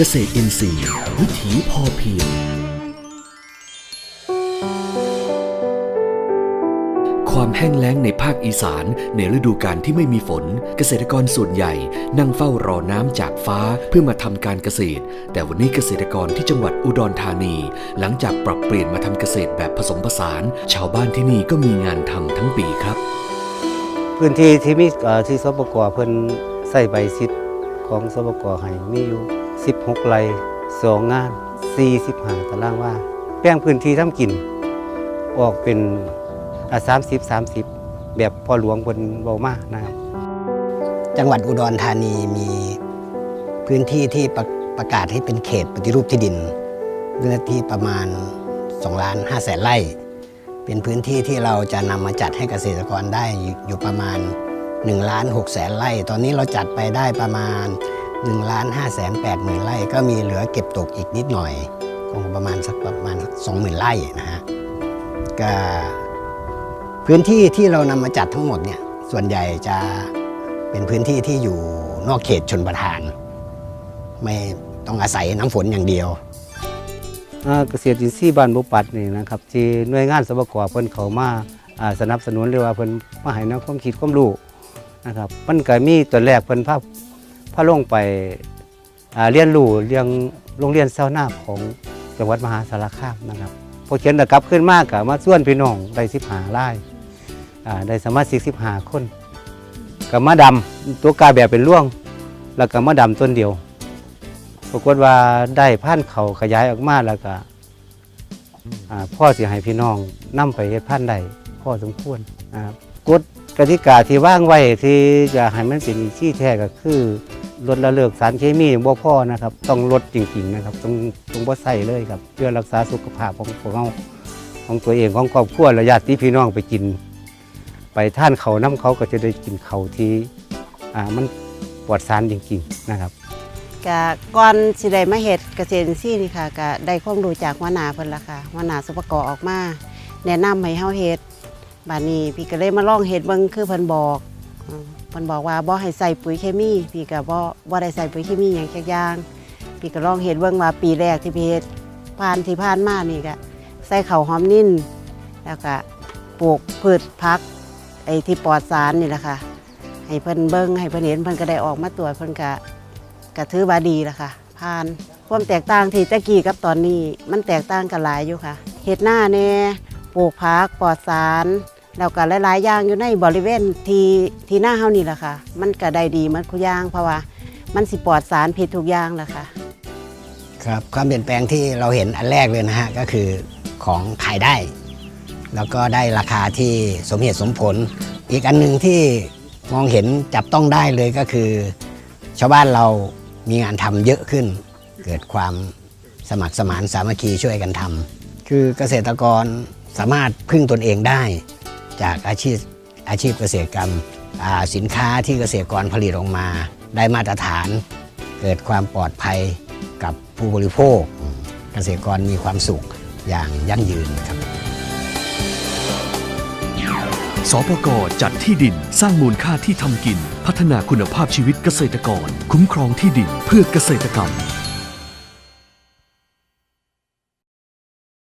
เกษตรอินทรีย์ วิถีพอเพียง ความแห้งแล้งในภาคอีสานในฤดูกาลที่ไม่มีฝน เกษตรกรส่วนใหญ่ นั่งเฝ้ารอน้ำจากฟ้าเพื่อมาทำการเกษตร แต่วันนี้เกษตรกรที่จังหวัดอุดรธานี หลังจากปรับเปลี่ยนมาทำเกษตรแบบผสมผสาน ชาวบ้านที่นี่ก็มีงานทำทั้งปีครับ พื้นที่ที่มีเอ่อที่สปกเพิ่นใส่ใบสิทธิ์ของสปกให้มีอยู่ 16ไร่สองงาน 45ตารางว่าแป้งพื้นที่ทำกิน ออกเป็น30 30 แบบพ่อหลวงเพิ่นเว้ามานะครับ จังหวัดอุดรธานีมีพื้นที่ที่ประประกาศให้เป็นเขตปฏิรูปที่ดินเนื้อที่ประมาณ2ล้าน5แสนไร่ เป็นพื้นที่ที่เราจะนำมาจัดให้เกษตรกรได้อยู่อยู่ประมาณ1ล้าน6แสนไร่ ตอนนี้เราจัดไปได้ประมาณ 1ล้าน5แสน8หมื่นไร่ก็มีเหลือเก็บตกอีกนิดหน่อยคงประมาณสักประมาณสัก20,000ไร่นะฮะก็พื้นที่ที่เรานำมาจัดทั้งหมดเนี่ยส่วนใหญ่จะเป็นพื้นที่ที่อยู่นอกเขตชนประทาน ไม่ต้องอาศัยน้ำฝนอย่างเดียวเกษตรอินทรีย์บ้านบุปัดนี่นะครับที่หน่วยงานสปกเพิ่นเขามาสนับสนุนหรือว่าเพิ่นมาให้แนวความคิดความรู้นะครับมันก็มีตัวแรกเพิ่นพาพาลงไปเรียนรู้เรื่องโรงเรียนเซานาของจังหวัดมหาสารคามนะครับพอเขียนตะกลับขึ้นมากกับมาส่วนพี่น้องได้15รายอ่ได้สามาชิก15คนกับมาดำตัวกาแบบเป็นร่วง แล้วก็มาดำต้นเดียวปรากฏว่าได้พันธุ์เขาขยายออกมาแล้วก็พ่อเสิให้พี่น้องนำไปเฮ็ดพันธุ์ได้พ่อสมควรนะครับกฎกติกาที่ว่างไว้ที่จะให้มันเป็นที่แท้ก็คือ ลดละเลิกสารเคมีบ่พ่อนะครับ ต้องลดจริงๆนะครับต้องต้องบ่ใส่เลยครับ เพื่อรักษาสุขภาพของพวกเราของตัวเองของครอบครัวและญาติพี่น้องไปกิน ไปท่านเขาน้ำเขาก็จะได้กินเขาที่อ่ามันปลอดสารจริงๆนะครับก็ก่อนสิได้มาเฮ็ดเกษตรอินทรีย์นี่ค่ะก็ได้ความรู้จากหัวหน้าเพิ่นละค่ะหัวหน้าสุปกรออกมา แนะนำให้เฮาเฮ็ดบัดนี้พี่ก็เลยมาลองเฮ็ดเบิ่งคือเพิ่นบอกอ มเพิ่นบอกว่าบ่ให้ใส่ปุ๋ยเคมี พี่ก็บ่บ่ได้ใส่ปุ๋ยเคมีหยังจักอย่าง พี่ก็ลองเฮ็ดเบิ่งว่าปีแรกที่พี่เฮ็ดผ่านที่ผ่านมานี่ก็ใส่ข้าวหอมนิ่นแล้วก็ปลูกพืชผักไอ้ที่ปลอดสารนี่แหละค่ะ ให้เพิ่นเบิ่งให้เพิ่นเห็นเพิ่นก็ได้ออกมาตรวจเพิ่นก็ก็ถือว่าดีแล้วค่ะผ่านความแตกต่างที่ตะกี้กับตอนนี้ มันแตกต่างกันหลายอยู่ค่ะเฮ็ดหน้าแน่ปลูกผักปลอดสาร แล้วก็หลายๆอย่างอยู่ในบริเวณที่ที่หน้าเฮานี่แหละค่ะ มันก็ได้ดีมันคุย่างเพราะว่ามันสิปลอดสารผิดทุกอย่างแหละค่ะ ครับความเปลี่ยนแปลงที่เราเห็นอันแรกเลยนะฮะก็คือของขายได้ แล้วก็ได้ราคาที่สมเหตุสมผล อีกอันหนึ่งที่มองเห็นจับต้องได้เลยก็คือ ชาวบ้านเรามีงานทำเยอะขึ้น เกิดความสมัครสมานสามัคคีช่วยกันทำคือเกษตรกรสามารถพึ่งตนเองได้ จากอาชีพอาชีพเกษตรกรรมสินค้าที่เกษตรกรผลิตออกมา ได้มาตรฐาน เกิดความปลอดภัยกับผู้บริโภค เกษตรกรมีความสุขอย่างยั่งยืนครับสปกจัดที่ดินสร้างมูลค่าที่ทำกิน พัฒนาคุณภาพชีวิตเกษตรกร คุ้มครองที่ดินเพื่อเกษตรกรรม